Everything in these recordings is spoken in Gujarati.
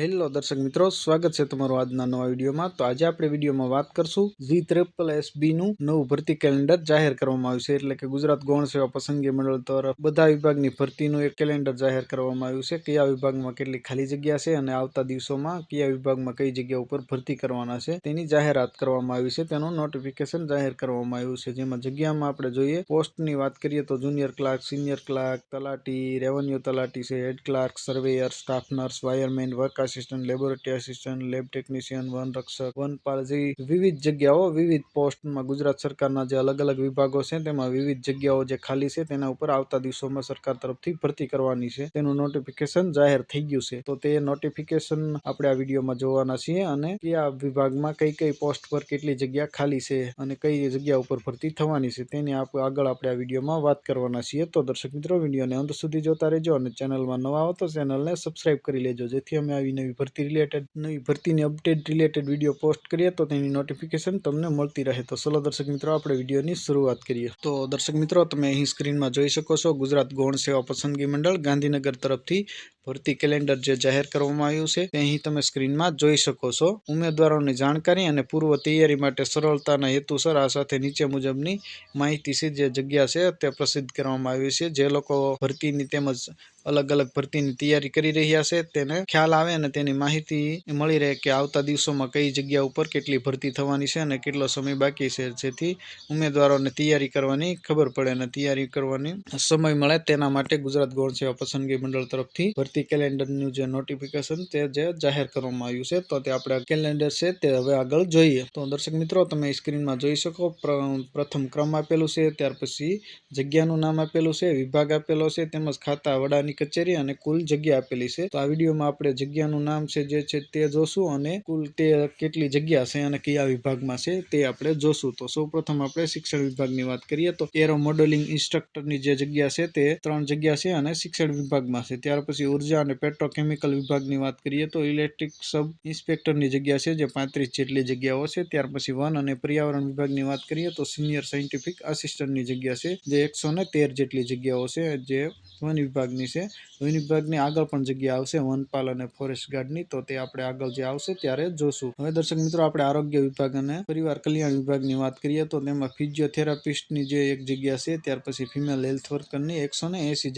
હેલો દર્શક મિત્રો, સ્વાગત છે તમારું આજના નવા વિડીયોમાં. તો આજે આપણે વિડીયોમાં વાત કરશું જી ત્રિપલ એસબી નું નવું ભરતી કેલેન્ડર જાહેર કરવામાં આવ્યું છે. એટલે કે ગુજરાત ગૌણ સેવા પસંદગી મંડળ તરફ બધા વિભાગની ભરતીનું એક કેલેન્ડર જાહેર કરવામાં આવ્યું છે. કયા વિભાગમાં કેટલી ખાલી જગ્યા છે અને આવતા દિવસોમાં કયા વિભાગમાં કઈ જગ્યા ઉપર ભરતી કરવાના છે તેની જાહેરાત કરવામાં આવી છે. તેનું નોટિફિકેશન જાહેર કરવામાં આવ્યું છે. જેમાં જગ્યામાં આપણે જોઈએ, પોસ્ટની વાત કરીએ તો જુનિયર ક્લાર્ક સિનિયર ક્લાર્ક તલાટી રેવન્યુ તલાટી છે head clerk surveyor staff nurse wireman work assistant laboratory assistant lab technician one રક્ષક, વન જેવી વિવિધ જગ્યાઓ, વિવિધ પોસ્ટમાં ગુજરાત સરકારના જે અલગ અલગ વિભાગો છે, તેમાં વિવિધ જગ્યાઓ જે ખાલી છે, તેના ઉપર આવતા દિવસોમાં સરકાર તરફથી ભરતી કરવાની છે. તેનું નોટિફિકેશન જાહેર થઈ ગયું છે. તો તે નોટિફિકેશન આપણે આ વિડીયોમાં જોવાના છીએ અને કયા વિભાગમાં કઈ કઈ પોસ્ટ પર કેટલી જગ્યા ખાલી છે અને કઈ જગ્યા ઉપર ભરતી થવાની છે, તેની આગળ આપણે આ વિડીયોમાં વાત કરવાના છીએ. તો દર્શક મિત્રો, વિડીયોને અંત સુધી જોતા રહેજો અને ચેનલમાં નવા આવો તો ચેનલને સબસ્ક્રાઇબ કરી લેજો, જેથી અમે આવી નવી ભરતી રિલેટેડ નવી ભરતીની અપડેટ રિલેટેડ વીડિયો પોસ્ટ કરીએ તો તેની નોટિફિકેશન તમને મળતી રહે. તો ચલો દર્શક મિત્રો, આપણે વિડીયોની શરૂઆત કરીએ. તો દર્શક મિત્રો, તમે અહીં સ્ક્રીનમાં જોઈ શકો છો ગુજરાત ગૌણ સેવા પસંદગી મંડળ ગાંધીનગર તરફથી ભરતી કેલેન્ડર જે જાહેર કરવામાં આવ્યું છે, તે અહીં તમે સ્ક્રીનમાં જોઈ શકો છો. ઉમેદવારોની જાણકારી અને પૂર્વ તૈયારી માટે સરળતાના હેતુસર આ સાથે નીચે મુજબની માહિતી છે જે જગ્યા છે તે પ્રસિદ્ધ કરવામાં આવી છે. જે લોકો ભરતીની તેમજ અલગ અલગ ભરતીની તૈયારી કરી રહ્યા છે, તેને ખ્યાલ આવે અને તેની માહિતી મળી રહે કે આવતા દિવસોમાં કઈ જગ્યા ઉપર કેટલી ભરતી થવાની છે અને કેટલો સમય બાકી છે. જેથી ઉમેદવારોને તૈયારી કરવાની ખબર પડે અને તૈયારી કરવાની સમય મળે. તેના માટે ગુજરાત ગૌણ સેવા પસંદગી મંડળ તરફથી ભરતી કેલેન્ડરનું જે નોટિફિકેશન તે જે જાહેર કરવામાં આવ્યું છે, તો તે આપણે કેલેન્ડર છે તે હવે આગળ જોઈએ. તો દર્શક મિત્રો, તમે સ્ક્રીનમાં જોઈ શકો, પ્ર- પ્રથમ ક્રમ આપેલું છે, ત્યાર પછી જગ્યાનું નામ આપેલું છે, વિભાગ આપેલો છે, તેમજ ખાતા વડાની કચેરી અને કુલ જગ્યા આપેલી છે. તો આ વિડીયોમાં આપણે જગ્યાનું નામ છે જે છે તે જોશું અને કુલ તે કેટલી જગ્યા છે અને કયા વિભાગમાં છે તે આપણે જોશું. તો સૌપ્રથમ આપણે શિક્ષણ વિભાગની વાત કરીએ, તો એરો મોડેલિંગ ઇન્સ્ટ્રક્ટરની જે જગ્યા છે તે ત્રણ જગ્યા છે અને શિક્ષણ વિભાગમાં છે. ત્યાર પછી ઊર્જા અને પેટ્રોકેમિકલ વિભાગની વાત કરીએ તો ઇલેક્ટ્રિક સબ ઇન્સ્પેક્ટરની જગ્યા છે જે પાંત્રીસ જેટલી જગ્યાઓ છે. ત્યાર પછી વન અને પર્યાવરણ વિભાગની વાત કરીએ તો સિનિયર સાયન્ટિફિક આસિસ્ટન્ટની જગ્યા છે જે એકસો તેર જેટલી જગ્યાઓ છે જે વન વિભાગની છે. વન વિભાગની આગળ પણ જગ્યા આવશે વનપાલ અને ફોરેસ્ટ ગાર્ડની તો તે આપણે આગળ જે આવશે ત્યારે જોશું. હવે દર્શક મિત્રો, આપણે આરોગ્ય વિભાગ અને પરિવાર કલ્યાણ વિભાગની વાત કરીએ તો તેમાં ફિઝિયોથેરાપિસ્ટની જે એક જગ્યા છે, ત્યાર પછી ફિમેલ હેલ્થ વર્કરની એકસો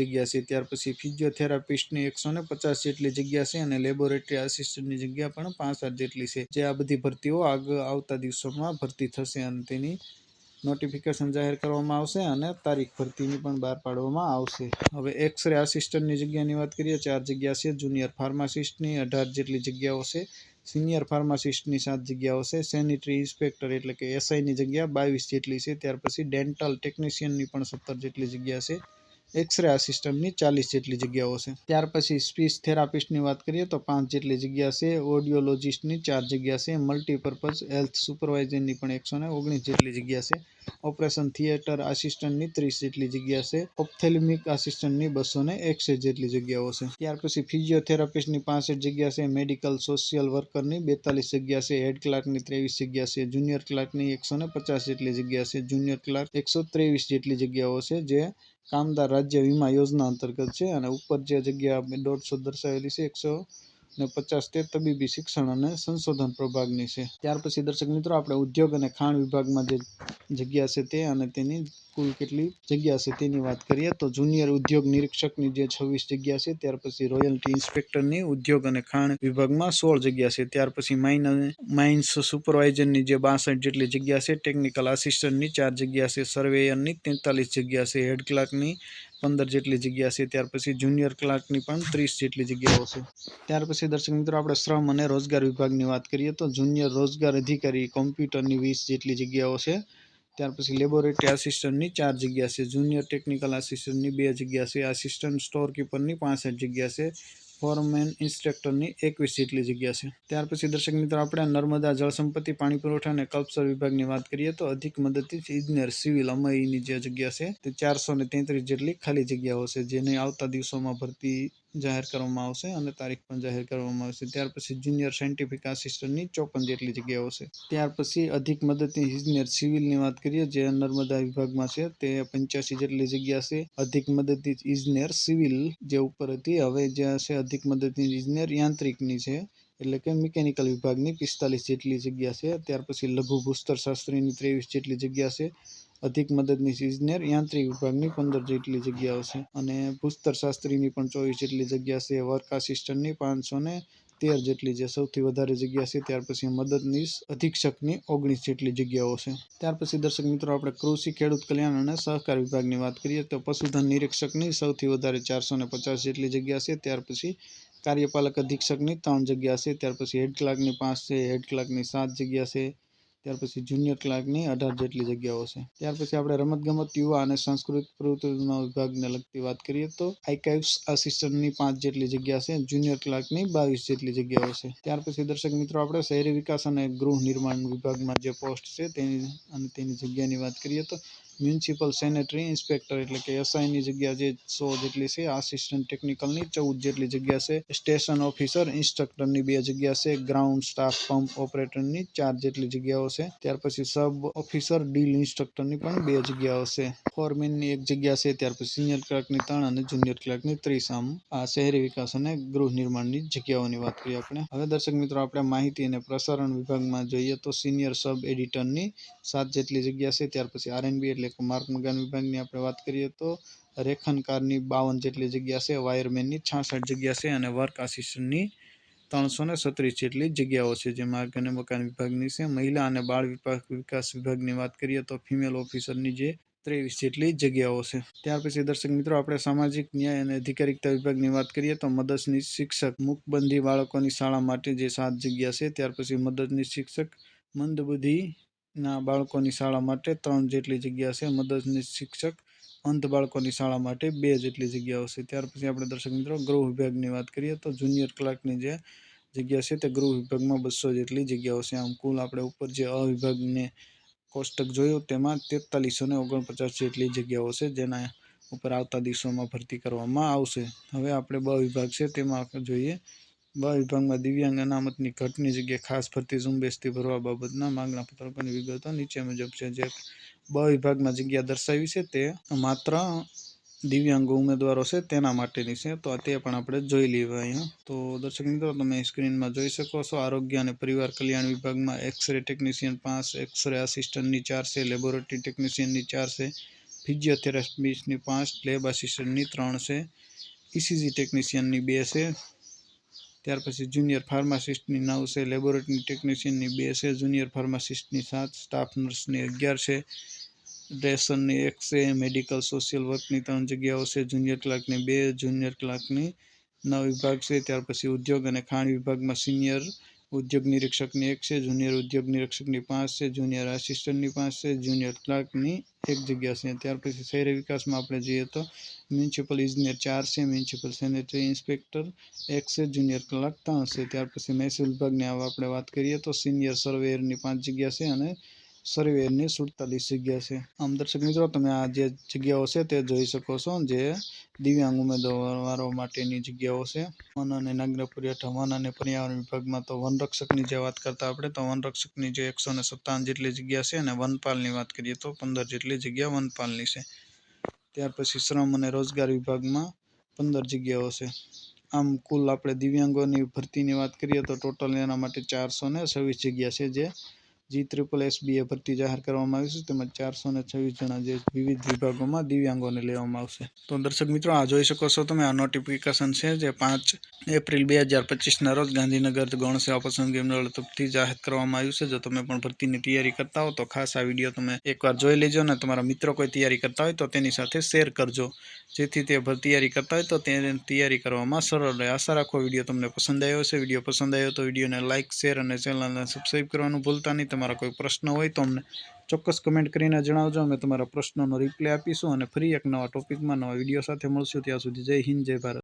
જગ્યા છે. ત્યાર પછી ફિઝિયોથેરાપિસ્ટની એકસો પચાસ જેટલી જગ્યા છે અને લેબોરેટરી આસિસ્ટન્ટની જગ્યા પણ પાંસઠ જેટલી છે. જે આ બધી ભરતીઓ આગળ આવતા દિવસોમાં ભરતી થશે અને તેની નોટિફિકેશન જાહેર કરવામાં આવશે અને તારીખ ભરતીની પણ બહાર પાડવામાં આવશે. હવે એક્સરે આસિસ્ટન્ટની જગ્યાની વાત કરીએ, ચાર જગ્યા છે. જુનિયર ફાર્માસિસ્ટની અઢાર જેટલી જગ્યાઓ છે. સિનિયર ફાર્માસિસ્ટની સાત જગ્યાઓ છે. સેનિટરી ઇન્સ્પેક્ટર એટલે કે એસઆઈની જગ્યા બાવીસ જેટલી છે. ત્યાર પછી ડેન્ટલ ટેકનિશિયનની પણ સત્તર જેટલી જગ્યા છે. એક્સરે આસિસ્ટન્ટની ચાલીસ જેટલી જગ્યાઓ છે. ત્યાર પછી સ્પીચ થેરાપિસ્ટની વાત કરીએ તો પાંચ જેટલી જગ્યા છે. ઓડિયોલોજિસ્ટની ચાર જગ્યા છે. મલ્ટીપર્પઝ હેલ્થ સુપરવાઇઝરની પણ એકસો ઓગણીસ જેટલી જગ્યા છે. ઓપરેશન થિયેટર આસિસ્ટન્ટની ત્રીસ જેટલી જગ્યા છે. ઓપ્થેલમિક આસિસ્ટન્ટની બસો ને એકસઠ જેટલી જગ્યાઓ છે. ત્યાર પછી ફિઝિયોથેરાપિસ્ટની પાસઠ જગ્યા છે, મેડિકલ સોશિયલ વર્કરની બેતાલીસ જગ્યા છે, હેડ ક્લાર્કની ત્રેવીસ જગ્યા છે, જુનિયર ક્લાર્કની એકસો ને પચાસ જેટલી જગ્યા છે. જુનિયર ક્લાર્ક એકસો ત્રેવીસ જેટલી જગ્યાઓ છે જે કામદાર રાજ્ય વીમા યોજના અંતર્ગત છે અને ઉપર જે જગ્યા દોઢસો દર્શાવેલી છે, એકસો ને પચાસ તે તબીબી શિક્ષણ અને સંશોધન પ્રભાગની છે. ત્યાર પછી દર્શક મિત્રો, આપણે ઉદ્યોગ અને ખાણ વિભાગમાં જે જગ્યા છે તે અને તેની કુલ કેટલી જગ્યા છે તેની વાત કરીએ તો જુનિયર ઉદ્યોગ નિરીક્ષકની જે છવ્વીસ જગ્યા છે, ત્યાર પછી રોયલ્ટી ઇન્સ્પેક્ટરની ઉદ્યોગ અને ખાણ વિભાગમાં સોળ જગ્યા છે, ત્યાર પછી માઇન, માઇન્સ સુપરવાઇઝરની જે બાસઠ જેટલી જગ્યા છે, ટેકનિકલ આસિસ્ટન્ટની ચાર જગ્યા છે, સર્વેયરની તેતાલીસ જગ્યા છે, હેડ ક્લાર્કની પંદર જેટલી જગ્યા છે, ત્યાર પછી જુનિયર ક્લાર્કની પણ ત્રીસ જેટલી જગ્યાઓ છે. ત્યાર પછી દર્શક મિત્રો, આપણે શ્રમ અને રોજગાર વિભાગની વાત કરીએ તો જુનિયર રોજગાર અધિકારી કોમ્પ્યુટરની વીસ જેટલી જગ્યાઓ છે. ત્યાર પછી લેબોરેટરી આસિસ્ટન્ટની ચાર જગ્યા છે. જુનિયર ટેકનિકલ આસિસ્ટન્ટની બે જગ્યા છે. આસિસ્ટન્ટ સ્ટોર કીપરની પાંસઠ જગ્યા છે. ફોરમેન ઇન્સ્ટ્રક્ટરની એકવીસ જેટલી જગ્યા છે. ત્યાર પછી દર્શક મિત્રો, આપણે નર્મદા જળસંપત્તિ પાણી પુરવઠા અને કલ્પસર વિભાગની વાત કરીએ તો અધિક મદદથી ઇજનેર સિવિલ અમયની જે જગ્યા છે તે ચારસો જેટલી ખાલી જગ્યાઓ છે, જેને આવતા દિવસોમાં ભરતી જાહેર કરવામાં આવશે અને તારીખ પણ જાહેર કરવામાં આવશે. ત્યાર પછી જુનિયર સાયન્ટિફિક આસિસ્ટન્ટની ચોપન જેટલી જગ્યાઓ છે. ત્યાર પછી અધિક મદદની ઇજનેર સિવિલની વાત કરીએ, જે નર્મદા વિભાગમાં છે, તે પંચ્યાસી જેટલી જગ્યા છે. અધિક મદદની ઇજનેર સિવિલ જે ઉપર હતી, હવે જ્યાં છે અધિક મદદની ઇજનેર યાંત્રિકની છે, એટલે કે મિકેનિકલ વિભાગની પિસ્તાલીસ જેટલી જગ્યા છે. ત્યાર પછી લઘુ ભૂસ્તર શાસ્ત્રીની ત્રેવીસ જેટલી જગ્યા છે. અધિક મદદની ઇજનેર યાંત્રિક વિભાગની પંદર જેટલી જગ્યાઓ છે અને ભૂસ્તર શાસ્ત્રીની પણ ચોવીસ જેટલી જગ્યા છે. વર્ક આસિસ્ટન્ટની પાંચસો ને તેર જેટલી જે સૌથી વધારે જગ્યા છે, ત્યાર પછી મદદનીશ અધિક્ષકની ઓગણીસ જેટલી જગ્યાઓ છે. ત્યાર પછી દર્શક મિત્રો, આપણે કૃષિ, ખેડૂત કલ્યાણ અને સહકાર વિભાગની વાત કરીએ તો પશુધન નિરીક્ષકની સૌથી વધારે ચારસો ને પચાસ જેટલી જગ્યા છે. ત્યાર પછી કાર્યપાલક અધિક્ષકની ત્રણ જગ્યા છે. ત્યાર પછી હેડ ક્લાર્કની પાંચ છે. હેડ ક્લાર્કની સાત જગ્યા છે. ત્યાર પછી જુનિયર ક્લાર્કની અઢાર જેટલી જગ્યાઓ છે. ત્યાર પછી આપણે રમતગમત, યુવા અને સાંસ્કૃતિક પ્રવૃત્તિના વિભાગને લગતી વાત કરીએ તો આર્કાઇવ્સ આસિસ્ટન્ટની પાંચ જેટલી જગ્યા છે જુનિયર ક્લાર્કની બાવીસ જેટલી જગ્યાઓ છે. ત્યાર પછી દર્શક મિત્રો, આપણે શહેરી વિકાસ અને ગૃહ નિર્માણ વિભાગમાં જે પોસ્ટ છે તેની અને તેની જગ્યાની વાત કરીએ તો મ્યુનિસિપલ સેનેટરી ઇન્સ્પેક્ટર એટલે કે એસઆઈની જગ્યા જે સો જેટલી છે આસિસ્ટન્ટ ટેકનિકલની ચૌદ જેટલી જગ્યા છે. સ્ટેશન ઓફિસર ઇન્સ્ટ્રક્ટરની બે જગ્યા છે. ગ્રાઉન્ડ સ્ટાફ પંપ ઓપરેટરની ચાર જેટલી જગ્યાઓ છે. ત્યાર પછી સબ ઓફિસર ડીલ ઇન્સ્ટ્રક્ટરની પણ બે જગ્યાઓ છે. ફોરમેનની એક જગ્યા છે, ત્યાર પછી સિનિયર ક્લાર્કની ત્રણ અને જુનિયર ક્લાર્કની ત્રીસ. આમ આ શહેરી વિકાસ અને ગૃહ નિર્માણની જગ્યાઓની વાત કરીએ આપણે. હવે દર્શક મિત્રો, આપણે માહિતી અને પ્રસારણ વિભાગમાં જોઈએ તો સિનિયર સબ એડિટરની સાત જેટલી જગ્યા છે. ત્યાર પછી આરએનબી એટલે કે માર્ક મકાન વિભાગની આપણે વાત કરીએ તો રેખનકારની બાવન જેટલી જગ્યા છે, વાયરમેનની છાસઠ જગ્યા છે અને વર્ક આસિસ્ટન્ટની ત્રણસો ને સત્રીસ જેટલી જગ્યાઓ છે. જે માર્ગ અને મકાન વિભાગની છે. મહિલા અને બાળ વિકાસ વિભાગની વાત કરીએ તો ફિમેલ ઓફિસરની જે ત્રેવીસ જેટલી જગ્યાઓ છે. ત્યાર પછી દર્શક મિત્રો, આપણે સામાજિક ન્યાય અને અધિકારિકતા વિભાગની વાત કરીએ તો મદદની શિક્ષક, મુકબંધી બાળકોની શાળા માટે જે સાત જગ્યા છે. ત્યાર પછી મદદની શિક્ષક મંદબુદ્ધિના બાળકોની શાળા માટે ત્રણ જેટલી જગ્યા છે મદદની શિક્ષક અંત બાળકોની શાળા માટે બે જેટલી જગ્યાઓ છે ત્યાર પછી આપણે દર્શક મિત્રો, ગૃહ વિભાગની વાત કરીએ તો જુનિયર ક્લાર્કની જે જગ્યા છે તે ગૃહ વિભાગમાં બસો જેટલી જગ્યાઓ છે આમ કુલ આપણે ઉપર જે અવિભાગને કોષ્ટક જોયું તેમાં તેતાલીસો ને ઓગણપચાસ જેટલી જગ્યાઓ છે જેના ઉપર આવતા દિવસોમાં ભરતી કરવામાં આવશે. હવે આપણે બ વિભાગ છે તેમાં જોઈએ. બ વિભાગમાં દિવ્યાંગ અનામતની ઘટની જગ્યાએ ખાસ ભરતી ઝુંબેશથી ભરવા બાબતના માંગણા પત્રકોની વિગતો નીચે મુજબ છે, જે બ વિભાગમાં જગ્યા દર્શાવી છે, તે માત્ર દિવ્યાંગ ઉમેદવારો છે, તેના માટેની છે. તો તે પણ આપણે જોઈ લેવા અહીંયા. તો દર્શક મિત્રો, તમે સ્ક્રીનમાં જોઈ શકો છો, આરોગ્ય અને પરિવાર કલ્યાણ વિભાગમાં એક્સરે ટેકનિશિયન પાંચ, એક્સરે આસિસ્ટન્ટની ચાર છે, લેબોરેટરી ટેકનિશિયનની ચાર છે, ફિઝિયોથેરાપિસ્ટની પાંચ, લેબ આસિસ્ટન્ટની ત્રણ છે, ઇસીજી ટેકનિશિયનની બે છે ત્યાર પછી જુનિયર ફાર્માસિસ્ટની નવ છે, લેબોરેટરી ટેકનિશિયનની બે છે, જુનિયર ફાર્માસિસ્ટની સાત, સ્ટાફ નર્સની અગિયાર છે, રેશનની એક છે, મેડિકલ સોશિયલ વર્કની ત્રણ જગ્યાઓ છે, જુનિયર ક્લાર્કની બે, જુનિયર ક્લાર્કની નવ વિભાગ છે, ત્યાર પછી ઉદ્યોગ અને ખાણ વિભાગમાં સિનિયર ઉદ્યોગ નિરીક્ષકની એક છે, જુનિયર ઉદ્યોગ નિરીક્ષકની પાંચ છે, જુનિયર આસિસ્ટન્ટની પાંચ છે, જુનિયર ક્લાર્કની એક જગ્યા છે. ત્યાર પછી શહેરી વિકાસમાં આપણે જઈએ તો મ્યુનિસિપલ ઇજનેર ચાર છે, મ્યુનિસિપલ સેનેટરી ઇન્સ્પેક્ટર એક છે, જુનિયર ક્લાર્ક ત્રણ છે. ત્યાર પછી મહેસૂલ વિભાગની આપણે વાત કરીએ તો સિનિયર સર્વેયરની પાંચ જગ્યા છે અને સર્વેયરની સુડતાલીસ જગ્યા છે. આમ દર્શક મિત્રો, તમે આ જે જગ્યાઓ છે તે જોઈ શકો છો, જે દિવ્યાંગ ઉમેદવારો માટેની જગ્યાઓ છે. વન અને નાગરિક પુરવઠા વન અને પર્યાવરણ વિભાગમાં તો વનરક્ષકની જે વાત કરતા આપણે, તો વનરક્ષકની જે એકસો ને સત્તાવન જેટલી જગ્યા છે અને વનપાલની વાત કરીએ તો પંદર જેટલી જગ્યા વનપાલની છે. ત્યાર પછી શ્રમ અને રોજગાર વિભાગમાં પંદર જગ્યાઓ છે. આમ કુલ આપણે દિવ્યાંગોની ભરતીની વાત કરીએ તો ટોટલ એના માટે ચારસો ને છવ્વીસ જગ્યા છે, જે જી ત્રિપલ એસબીએ ભરતી જાહેર કરવામાં આવી છે, તેમજ ચારસો ને છવ્વીસ જણા જે વિવિધ વિભાગોમાં દિવ્યાંગોને લેવામાં આવશે. તો દર્શક મિત્રો, આ જોઈ શકો છો તમે, આ નોટિફિકેશન છે જે પાંચ એપ્રિલ બે હજાર પચીસના રોજ ગાંધીનગર ગૌણ સેવા પસંદગી મંડળ તરફથી જાહેર કરવામાં આવ્યું છે. જો તમે પણ ભરતીની તૈયારી કરતા હો, તો ખાસ આ વીડિયો તમે એકવાર જોઈ લેજો અને તમારા મિત્રો કોઈ તૈયારી કરતા હોય તો તેની સાથે શેર કરજો. જેથી તે તૈયારી કરતા હોય તો તેને તૈયારી કરવામાં સરળ રહે. આશા રાખો વીડિયો તમને પસંદ આવ્યો છે વીડિયો પસંદ આવ્યો તો વિડીયોને લાઇક શેર અને ચેનલને સબસ્ક્રાઈબ કરવાનું ભૂલતા નહીં. તમારા કોઈ પ્રશ્ન હોય તો અમને ચોક્કસ કમેન્ટ કરીને જણાવજો. અમે તમારા પ્રશ્નોનો રિપ્લાય આપીશું અને ફરી એક નવા ટોપિકમાં નવા વીડિયો સાથે મળશું. ત્યાં સુધી જય હિન્દ, જય ભારત.